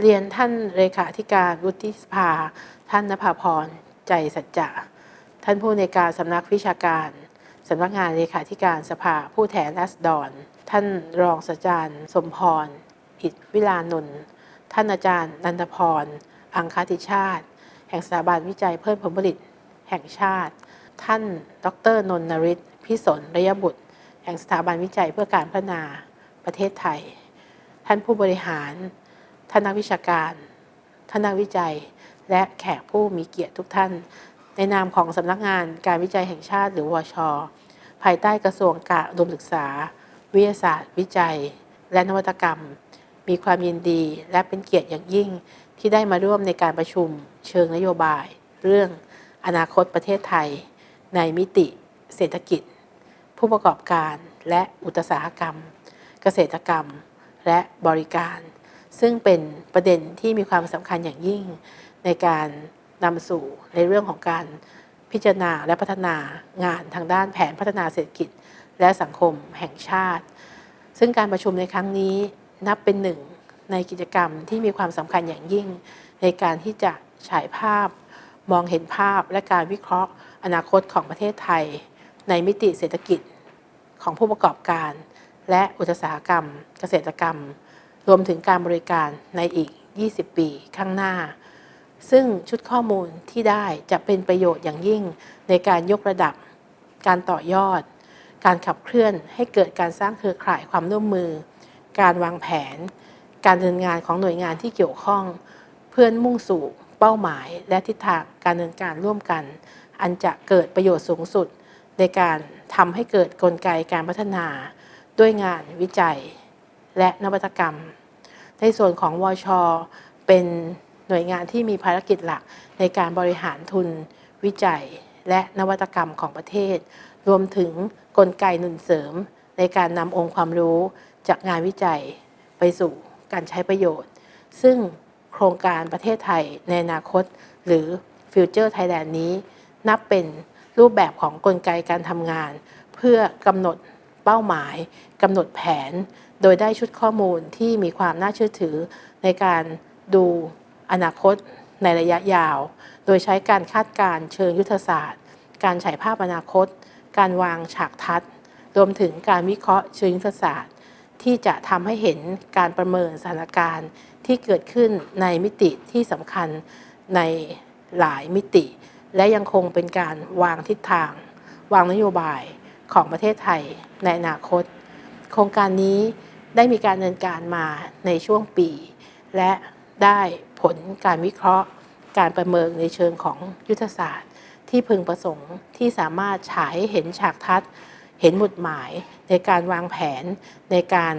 เรียนท่านเลขาธิการวุฒิสภา ท่านนภาพร ใจสัจจะ ท่านผู้ในการสำนักวิชาการสำนักงานเลขาธิการสภาผู้แทนราษฎร ท่านรองศาสตราจารย์ สมพร อิทวิลานนท์ท่านอาจารย์นันทพร อังคติชาติ แห่งสถาบันวิจัยเพิ่มผลผลิตแห่งชาติ ท่าน ดรนนท์นริศพิสนระยบุตร แห่งสถาบันวิจัยเพื่อการพัฒนาประเทศไทย ท่านผู้บริหาร ท่านนักวิชาการท่านนักวิจัย และแขกผู้มีเกียรติทุกท่าน ในนามของสำนักงานการวิจัยแห่งชาติหรือวช ภายใต้กระทรวงการอุดมศึกษา วิทยาศาสตร์ วิจัย และนวัตกรรม มีความยินดีและเป็นเกียรติอย่างยิ่งที่ได้มาร่วมในการประชุม เชิงนโยบาย เรื่องอนาคตประเทศไทย ในมิติ เศรษฐกิจ ผู้ประกอบการและอุตสาหกรรม เกษตรกรรม และบริการ ซึ่งเป็นประเด็นที่มีความสำคัญอย่างยิ่ง ในการนำสู่ในเรื่องของการพิจารณาและพัฒนางานทางด้านแผนพัฒนาเศรษฐกิจ และสังคมแห่งชาติ ซึ่งการประชุมในครั้งนี้นับเป็นหนึ่งในกิจกรรมที่มีความสำคัญอย่างยิ่ง ในการที่จะฉายภาพ มองเห็นภาพและการวิเคราะห์ อนาคตของประเทศไทย ในมิติเศรษฐกิจของผู้ประกอบการ และอุตสาหกรรม เกษตรกรรม รวมถึงการบริการในอีก 20 ปีข้างหน้า ซึ่งชุดข้อมูลที่ได้จะเป็นประโยชน์อย่างยิ่งในการยกระดับ การต่อยอด การขับเคลื่อนให้เกิดการสร้างเครือข่ายความร่วมมือ การวางแผน การดำเนินงานของหน่วยงานที่เกี่ยวข้อง เพื่อมุ่งสู่เป้าหมาย และทิศทางการดำเนินการร่วมกัน อันจะเกิดประโยชน์สูงสุดในการทำให้เกิดกลไกการพัฒนา ด้วยงานวิจัย และนวัตกรรม ในส่วนของวช เป็นหน่วยงานที่มีภารกิจหลักในการบริหารทุน วิจัย และนวัตกรรมของประเทศ รวมถึงกลไกหนุนเสริม ในการนำองค์ความรู้จากงานวิจัยไปสู่การใช้ประโยชน์ ซึ่งโครงการประเทศไทยในอนาคต หรือ Future Thailand นี้ นับเป็นรูปแบบของกลไกการทำงาน เพื่อกำหนด เป้าหมายกำหนดแผน โดยได้ชุดข้อมูลที่มีความน่าเชื่อถือในการดูอนาคตในระยะยาว โดยใช้การคาดการ์เชิงยุทธศาสตร์ การฉายภาพอนาคต การวางฉากทัศน์ รวมถึงการวิเคราะห์เชิงยุทธศาสตร์ ที่จะทำให้เห็นการประเมินสถานการณ์ที่เกิดขึ้นในมิติที่สำคัญในหลายมิติ และยังคงเป็นการวางทิศทาง วางนโยบาย ของประเทศไทยในอนาคต โครงการนี้ได้มีการดำเนินการมาในช่วงปี และได้ผลการวิเคราะห์ การประเมินในเชิงของยุทธศาสตร์ ที่พึงประสงค์ที่สามารถฉายเห็นฉากทัศน์ เห็นหมุดหมายในการวางแผน ในการ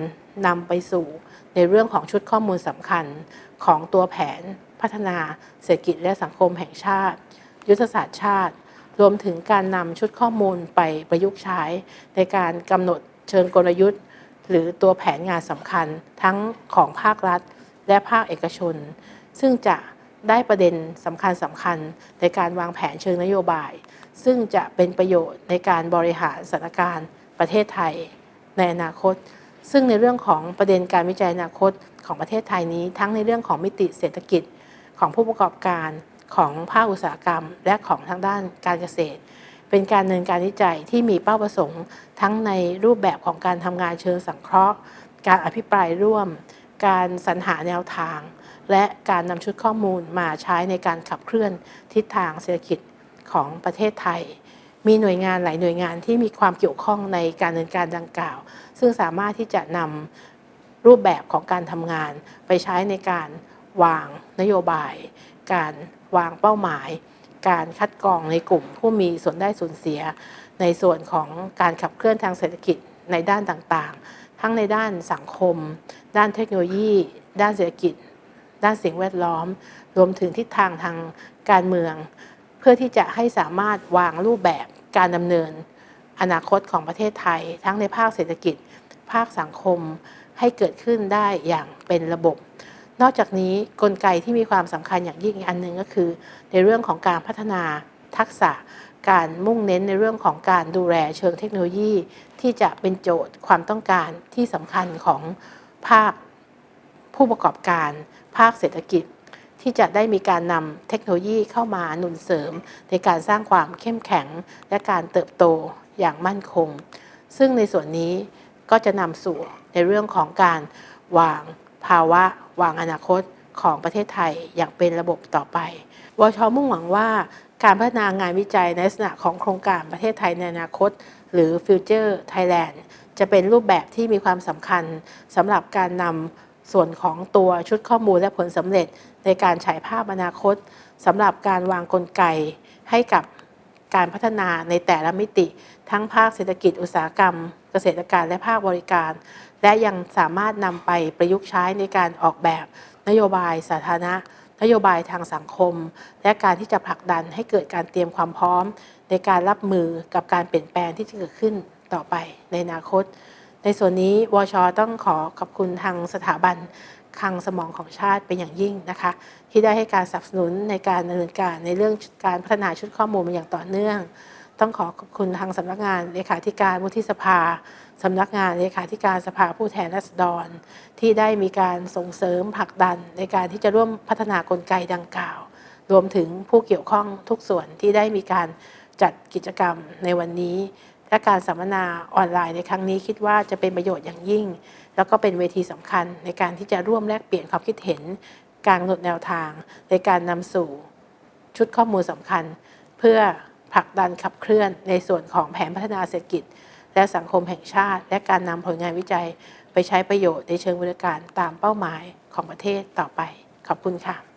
นำไปสู่ในเรื่องของชุดข้อมูลสำคัญของตัวแผนพัฒนาเศรษฐกิจและสังคมแห่งชาติ ยุทธศาสตร์ชาติ รวมถึงการนำชุดข้อมูลไปประยุกต์ใช้ ในการกำหนดเชิงกลยุทธ์ หรือตัวแผนงานสำคัญทั้งของภาครัฐ และภาคเอกชน ซึ่งจะได้ประเด็นสำคัญสำคัญในการวางแผนเชิงนโยบาย ซึ่งจะเป็นประโยชน์ในการบริหารสถานการณ์ประเทศไทยในอนาคต ซึ่งในเรื่องของประเด็นการวิจัยอนาคตของประเทศไทยนี้ ทั้งในเรื่องของมิติเศรษฐกิจของผู้ประกอบการ ของภาคอุตสาหกรรม และของทางด้านการเกษตร เป็นการดำเนินการวิจัยที่มีเป้าประสงค์ ทั้งในรูปแบบของการทำงานเชิงสังเคราะห์ การอภิปรายร่วม การสรรหาแนวทาง และการนำชุดข้อมูลมาใช้ในการขับเคลื่อนทิศทางเศรษฐกิจของประเทศไทย มีหน่วยงานหลายหน่วยงานที่มีความเกี่ยวข้องในการดำเนินการดังกล่าว ซึ่งสามารถที่จะนำรูปแบบของการทำงานไปใช้ในการวางนโยบาย การวางเป้าหมาย การคัดกรองในกลุ่มผู้มีส่วนได้ส่วนเสีย ในส่วนของการขับเคลื่อนทางเศรษฐกิจในด้านต่างๆ ทั้งในด้านสังคม ด้านเทคโนโลยี ด้านเศรษฐกิจ ด้านสิ่งแวดล้อม รวมถึงทิศทางทางการเมือง เพื่อที่จะให้สามารถวางรูปแบบการดำเนิน อนาคตของประเทศไทย ทั้งในภาคเศรษฐกิจ ภาคสังคมให้เกิดขึ้นได้อย่างเป็นระบบ นอกจากนี้กลไกที่มีความสำคัญอย่างยิ่งอันหนึ่งก็คือ ในเรื่องของการพัฒนาทักษะ การมุ่งเน้นในเรื่องของการดูแลเชิงเทคโนโลยี ที่จะเป็นโจทย์ความต้องการที่สำคัญของภาคผู้ประกอบการ ภาคเศรษฐกิจ ที่จะได้มีการนำเทคโนโลยีเข้ามาหนุนเสริม ในการสร้างความเข้มแข็ง และการเติบโตอย่างมั่นคง ซึ่งในส่วนนี้ก็จะนำสู่ในเรื่องของการวาง ภาวะวางอนาคตของประเทศไทยอย่างเป็นระบบต่อไปวชมุ่งหวังว่าการพัฒนางานวิจัยในลักษณะของโครงการประเทศไทยในอนาคต หรือ Future Thailand จะเป็นรูปแบบที่มีความสำคัญสำหรับการนำส่วนของตัวชุดข้อมูลและผลสำเร็จในการฉายภาพอนาคตสำหรับการวางกลไกให้กับการพัฒนาในแต่ละมิติ ทั้งภาคเศรษฐกิจอุตสาหกรรม เกษตรการและภาคบริการ และยังสามารถนำไปประยุกต์ใช้ในการออกแบบนโยบายสาธารณะ นโยบายทางสังคม และการที่จะผลักดันให้เกิดการเตรียมความพร้อม ในการรับมือกับการเปลี่ยนแปลงที่จะเกิดขึ้นต่อไปในอนาคต ในส่วนนี้วชต้องขอขอบคุณทางสถาบันคลังสมองของชาติเป็นอย่างยิ่งนะคะ ที่ได้ให้การสนับสนุนในการดำเนินการในเรื่องการพัฒนาชุดข้อมูลมาอย่างต่อเนื่อง ต้องขอขอบคุณทางสำนักงานเลขาธิการวุฒิสภาสำนักงานเลขาธิการสภาผู้แทนราษฎร ที่ได้มีการส่งเสริมผลักดันในการที่จะร่วมพัฒนากลไกดังกล่าว รวมถึงผู้เกี่ยวข้องทุกส่วนที่ได้มีการจัดกิจกรรมในวันนี้ และการสัมมนาออนไลน์ในครั้งนี้คิดว่าจะเป็นประโยชน์อย่างยิ่ง แล้วก็เป็นเวทีสำคัญในการที่จะร่วมแลกเปลี่ยนความคิดเห็น การกำหนดแนวทางในการนำสู่ชุดข้อมูลสำคัญ เพื่อ ผลักดันขับเคลื่อนในส่วนของแผนพัฒนาเศรษฐกิจ และสังคมแห่งชาติ และการนำผลงานวิจัย ไปใช้ประโยชน์ในเชิงบริการตามเป้าหมายของประเทศต่อไป ขอบคุณค่ะ